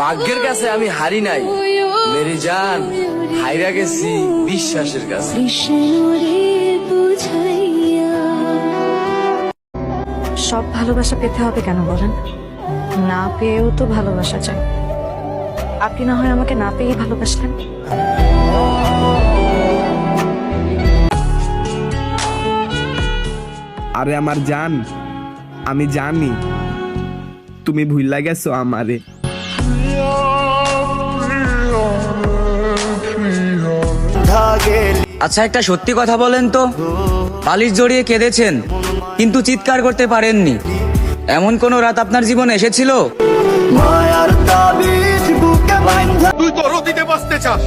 ভাগ্যের কাছে আমি হারি নাই। মেরি জান হাইরা গেছি বিশ্বাসের কাছে। সব ভালোবাসা পেতে হবে কেন বলেন? না পেয়েও তো ভালোবাসা চাই। আপনি না হয় আমাকে না পেয়েই ভালোবাসলেন? আরে আমার জান আমি জানি। তুমি ভুল গেছো আমারে। আচ্ছা একটা সত্যি কথা বলেন তো। বালিশ জড়িয়ে কেঁদেছেন কিন্তু চিৎকার করতে পারেননি। এমন কোন রাত আপনার জীবনে এসেছিল? তুই তো অতীতে বাঁচতে চাস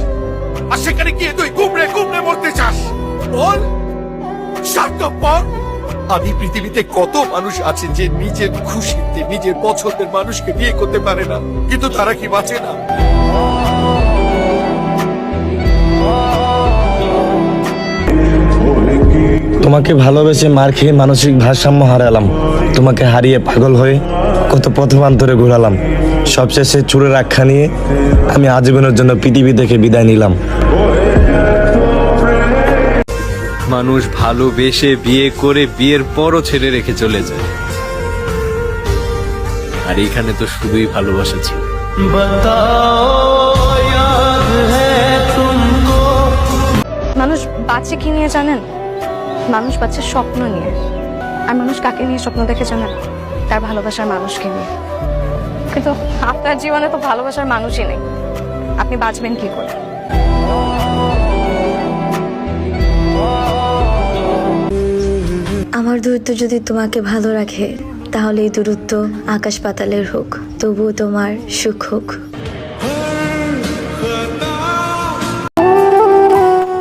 আর সেখানে গিয়ে তুই কুমড়ে কুমড়ে মরতে চাস। বল স্বার্থপর আমি পৃথিবীতে কত মানুষ আছে যে নিজের খুশিতে, নিজের পছন্দের মানুষকে বিয়ে করতে পারে না, কিন্তু তারা কি বাঁচে না? তোমাকে ভালোবেসে মার খেয়ে মানসিক ভারসাম্য হারালাম। তোমাকে হারিয়ে পাগল হয়ে কত পথবান্তরে ঘোরালাম। সবশেষে চুরের আখ্যা নিয়ে আমি আজীবনের জন্য পৃথিবী থেকে বিদায় নিলাম। মানুষ ভালোবেসে বিয়ে করে বিয়ের পরও ছেড়ে রেখে চলে যায়। আর এখানে তো শুধুই ভালোবাসা ছিল। মানুষ বাচ্চা কি নিয়ে জানেন? মানুষ বাচ্চার স্বপ্ন নিয়ে। আর মানুষ কাকে নিয়ে স্বপ্ন দেখে জানেন? তার ভালোবাসার মানুষকে নিয়ে। কিন্তু আপনার জীবনে তো ভালোবাসার মানুষই নেই। আপনি বাঁচবেন কি করে? আমার দূরত্ব যদি তোমাকে ভালো রাখে তাহলে এই দূরত্ব আকাশ পাতালের হোক তবুও তোমার সুখ হোক।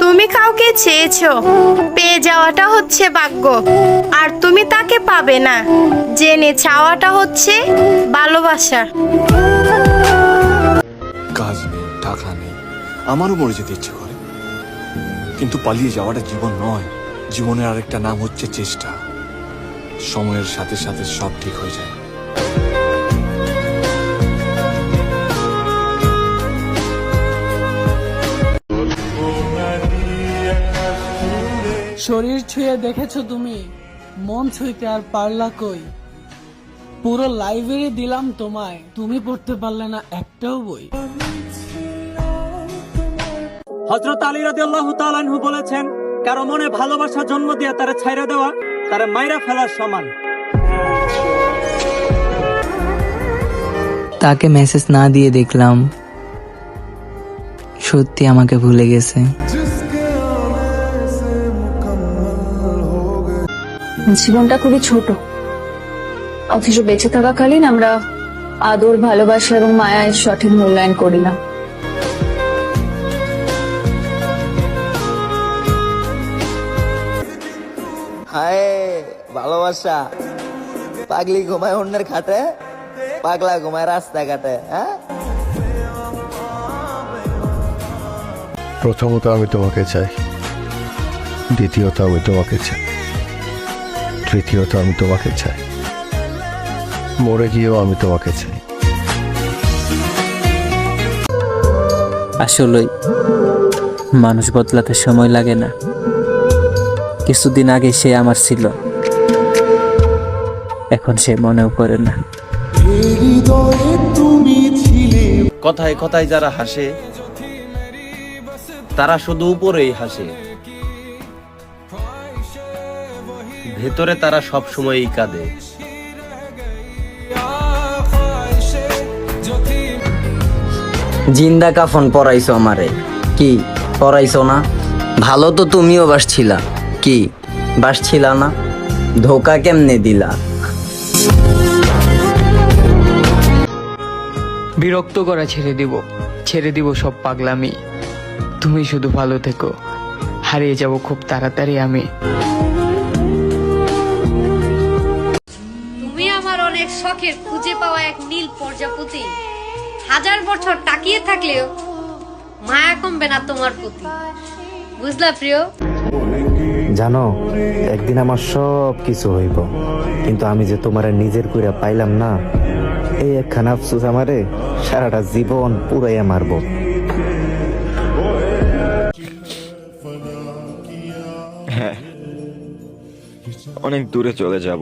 তুমি কাউকে চেয়েছো পেয়ে যাওয়াটা হচ্ছে ভাগ্য আর তুমি তাকে পাবে না। জেনে চাওয়াটা হচ্ছে ভালোবাসা। কাজ নেই টাকা নেই আমারও মরে যেতে ইচ্ছে করে। কিন্তু পালিয়ে যাওয়াটা জীবন নয় জীবনের আরেকটা নাম হচ্ছে চেষ্টা। সময়ের সাথে সাথে সব ঠিক হয়ে যায়। শরীর ছুঁয়ে দেখেছ তুমি? মন ছুঁইতে আর পারলা কই? পুরো লাইব্রেরি দিলাম তোমায়। তুমি পড়তে পারলে না একটাও বই। হজরত আলী রাজি আল্লাহ বলেছেন কারও মনে ভালোবাসা জন্ম দিয়ে তারা ছাইরা দেওয়া তারা মাইরা ফেলার সমান। তাকে মেসেজ না দিয়ে দেখলাম। সত্যি আমাকে ভুলে গেছে। জীবনটা খুবই ছোট। অথচ বেঁচে থাকাকালীন আমরা আদর ভালোবাসা এবং মায়ের সঠিক মূল্যায়ন করি না হায় ভালোবাসা। পাগলি ঘুমায় অন্যের খাটে পাগলা ঘুমায় রাস্তা ঘাটে হ্যাঁ? প্রথমত আমি তোমাকে চাই দ্বিতীয়ত আমি তোমাকে চাই তৃতীয়ত আমি তোমাকে চাই মরে গিয়েও আমি তোমাকে চাই। আসলেই মানুষ বদলাতে সময় লাগে না। কিছুদিন আগে সে আমার ছিল। এখন সে মনেও করে না। কথায় কথায় যারা হাসে তারা শুধু উপরেই হাসে। ভেতরে তারা সব সময়ই কাঁদে। জিন্দা কাফন পরাইছো আমারে। কি পরাইছো না? ভালো তো তুমিও বাসছিলা। কি বাসছিলা না? ধোকা কেমনে দিলা? বিরক্ত করা ছেড়ে দিব। ছেড়ে দিব সব পাগলামি। তুমি শুধু ভালো থেকো। হারিয়ে যাব খুব তাড়াতাড়ি আমি। তুমি আমার অনেক শখের খুঁজে পাওয়া এক নীল প্রজাপতি। হাজার বছর তাকিয়ে থাকলেও মায়া কমবে না তোমার প্রতি। বুঝলা প্রিয়? জানো একদিন আমার সব কিছু হইব। কিন্তু আমি যে তোমার নিজের কইরা পাইলাম না একখানা আফসোস আমারে সারাটা জীবন পুরাইয়া মারবো। হ্যাঁ অনেক দূরে চলে যাব।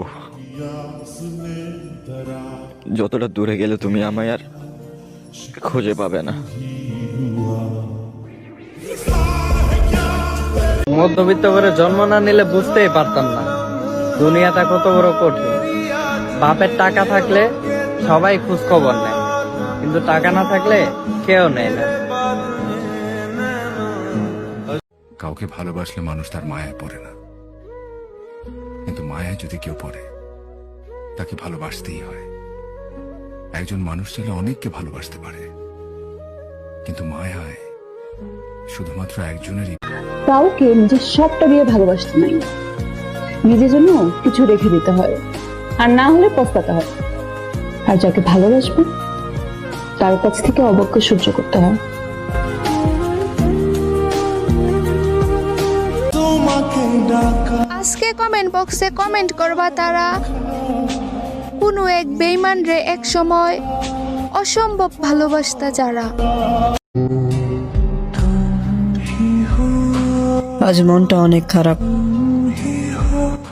যতটা দূরে গেলে তুমি আমায় আর খুঁজে পাবে না। মধ্যবিত্ত করে জন্ম না নিলে বুঝতেই পারতাম না। দুনিয়াটা কত বড় কঠিন। বাপের টাকা থাকলে সবাই খোঁজ খবর নেয়। কিন্তু টাকা না থাকলে কেউ নেয় না। কাউকে ভালোবাসলে মানুষ তার মায়ায় পড়ে না। কিন্তু মায়ায় যদি কেউ পড়ে তাকে ভালোবাসতেই হয়। একজন মানুষ চাইলে অনেককে ভালোবাসতে পারে। কিন্তু মায়ায় শুধুমাত্র একজনেরই কাউকে নিজের সবটা দিয়ে ভালোবাসতে নাই। নিজের জন্য কিছু রেখে দিতে হয়। আর না হলে পস্তাতে হয়। আর যাকে ভালোবাসবে তার কাছ থেকে অবজ্ঞা সহ্য করতে হয়। আজকে কমেন্ট বক্সে কমেন্ট করবা তারা। কোনো এক বেইমান রে এক সময় অসম্ভব ভালোবাসতা যারা। আজ মনটা অনেক খারাপ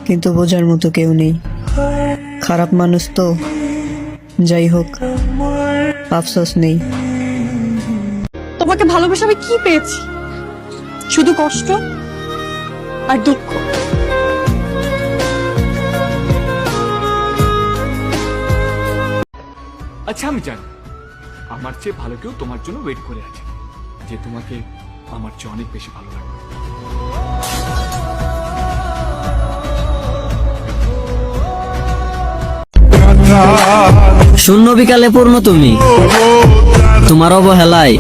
কিন্তু বোঝার মতো কেউ নেই। খারাপ মানুষ তো যাই হোক আফসোস নেই। তোমাকে ভালোবেসে আমি কি পেয়েছি? শুধু কষ্ট আর দুঃখ? আচ্ছা আমি জানি। আমার চেয়ে ভালো কেউ তোমার জন্য ওয়েট করে আছে যে তোমাকে আমার চেয়ে অনেক বেশি ভালো লাগে শূন্য বিকালে পূর্ণ তুমি। তোমার অবহেলায়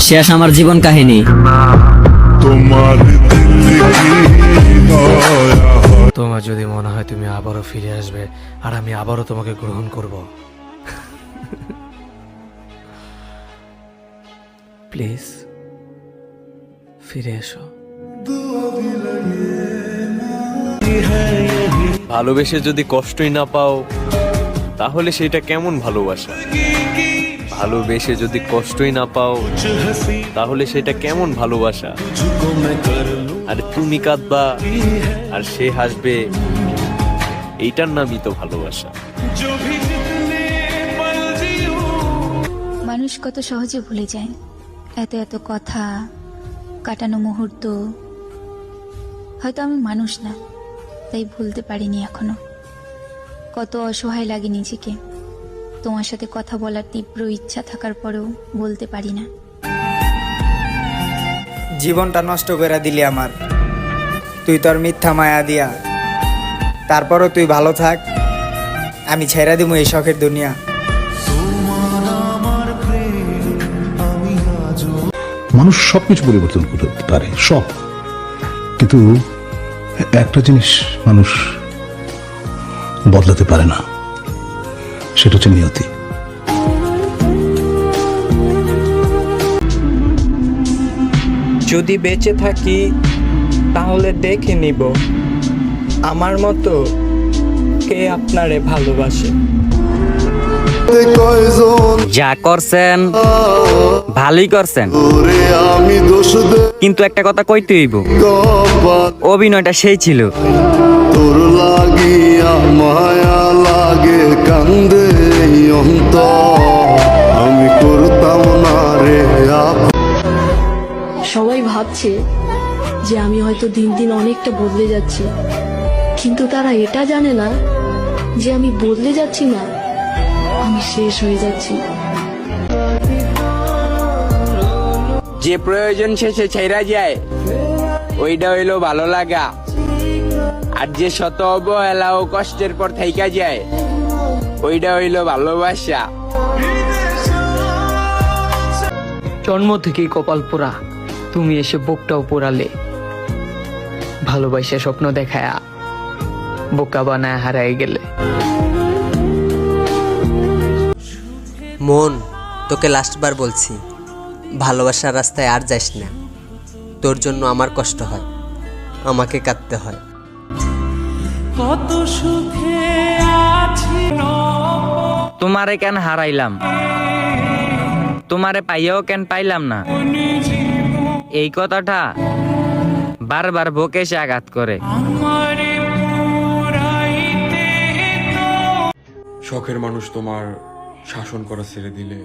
শেষ আমার জীবন কাহিনী। তোমার যদি মনে হয় তুমি আবারও ফিরে আসবে আর আমি আবারও তোমাকে গ্রহণ করব। প্লিজ ফিরে এসো। ভালোবেসে যদি কষ্টই না পাও তাহলে সেটা কেমন ভালোবাসা? ভালোবেসে যদি কষ্টই না পাও, তাহলে সেটা কেমন ভালোবাসা? আর তুমি কাঁদবা, আর সে হাসবে, এইটার নামই তো ভালোবাসা। মানুষ কত সহজে ভুলে যায়। এত এত কথা, কাটানো মুহূর্ত। হয়তো আমি মানুষ না, তাই ভুলতে পারিনি এখনও। কত অসহায় লাগে নিজেকে। তোমার সাথে কথা বলার তীব্র ইচ্ছা থাকার পরেও বলতে পারি না। জীবনটা নষ্ট করে দিলি আমার। তুই তোর মিথ্যা মায়া দিয়া। তারপরও তুই ভালো থাক। আমি ছেড়া দিব এই শখের দুনিয়া। মানুষ সবকিছু পরিবর্তন করতে পারে সব। কিন্তু একটা জিনিস মানুষ বদলাতে পারে না। সেটা হচ্ছে নিয়তি। যদি বেঁচে থাকি তাহলে দেখে নিব। আমার মতো কে আপনারে ভালোবাসে? যা করছেন ভালোই করছেন। কিন্তু একটা কথা কইতে হইব। অভিনয়টা সেই ছিল। তোর লাগিয়া মায়া লাগে কান্দে আমি করতাম না রে সবাই ভাবছে যে আমি হয়তো দিন দিন অনেকটা বদলে যাচ্ছি। কিন্তু তারা এটা জানে না যে আমি বদলে যাচ্ছি না আমি শেষ হয়ে যাচ্ছি। যে প্রয়োজন শেষে ছেড়া যায়। ওইটা হইল ভালো লাগা। আর যে শত অবহেলা ও কষ্টের পর থাইকা যায় ওইটা হইল ভালোবাসা। জন্ম থেকেই কপাল পোড়া তুমি এসে বুকটাও পোড়ালে। ভালোবাসা স্বপ্ন দেখায়া বোকা বানায় হারাই গেলে। মন তোকে লাস্টবার বলছি ভালোবাসার রাস্তায় আর যাস না। তোর জন্য আমার কষ্ট হয় আমাকে কাঁদতে হয়। কত সুখে আছি তোমারে কেন হারাইলাম? তোমারে পাইয়াও কেন পাইলাম না? এই কথাটা বারবার বুকে সে আঘাত করে। শখের মানুষ তোমার শাসন করা ছেড়ে দিলে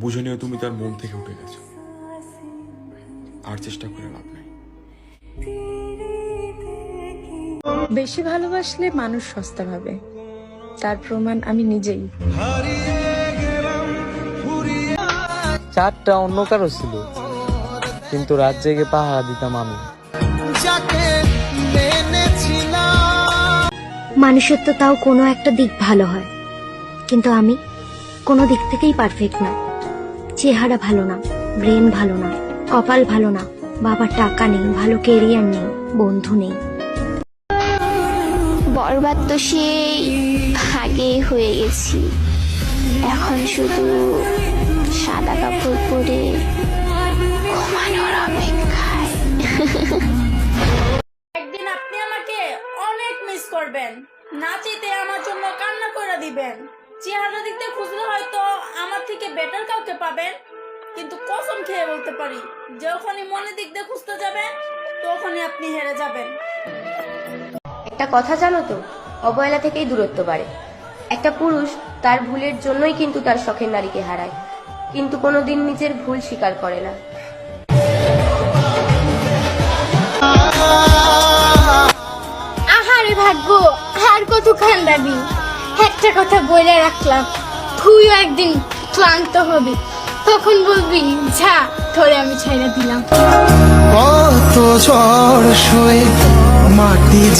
বুঝে নিও তুমি তার মন থেকে উঠে গেছো। আর চেষ্টা করে লাভ বেশি ভালোবাসলে মানুষ সস্তা ভাবে। তার প্রমাণ আমি নিজেই। চারটা অন্য কারও ছিল কিন্তু রাত জেগে পাহারা দিতাম আমি। মানুষের তো তাও কোনো একটা দিক ভালো হয় কিন্তু আমি কোনো দিক থেকেই পারফেক্ট না। চেহারা ভালো না ব্রেন ভালো না কপাল ভালো না বাবার টাকা নেই ভালো কেরিয়ার নেই বন্ধু নেই। বরবাদ তো সেই হয়ে গেছি। এখন শুধু সাদা কাপড় পরে একদিন আপনি আমাকে অনেক মিস করবেন। নাচিতে আমার জন্য কান্না করে দিবেন। চেহারা দিকতে খুঁজলে হয়তো আমার থেকে বেটার কাউকে পাবেন। কিন্তু কসম খেয়ে বলতে পারি, যখনই মনে দিক দিয়ে খুঁজতে যাবেন, তখনই আপনি হেরে যাবেন। একটা কথা জানো তো? অবহেলা থেকেই দূরত্ব বাড়ে। একটা পুরুষ তার ভুলের জন্যই কিন্তু তার শখের নারীকে হারায়। কিন্তু কোনোদিন নিজের ভুল স্বীকার করে না। আহারে ভাগ্য আর কত খান্দাবি। একটা কথা বলে রাখলাম তুইও একদিন ক্লান্ত হবি। তখন বলবি যা ধরে আমি ছাইরা দিলাম। কত ঝড় সয়ে মাটি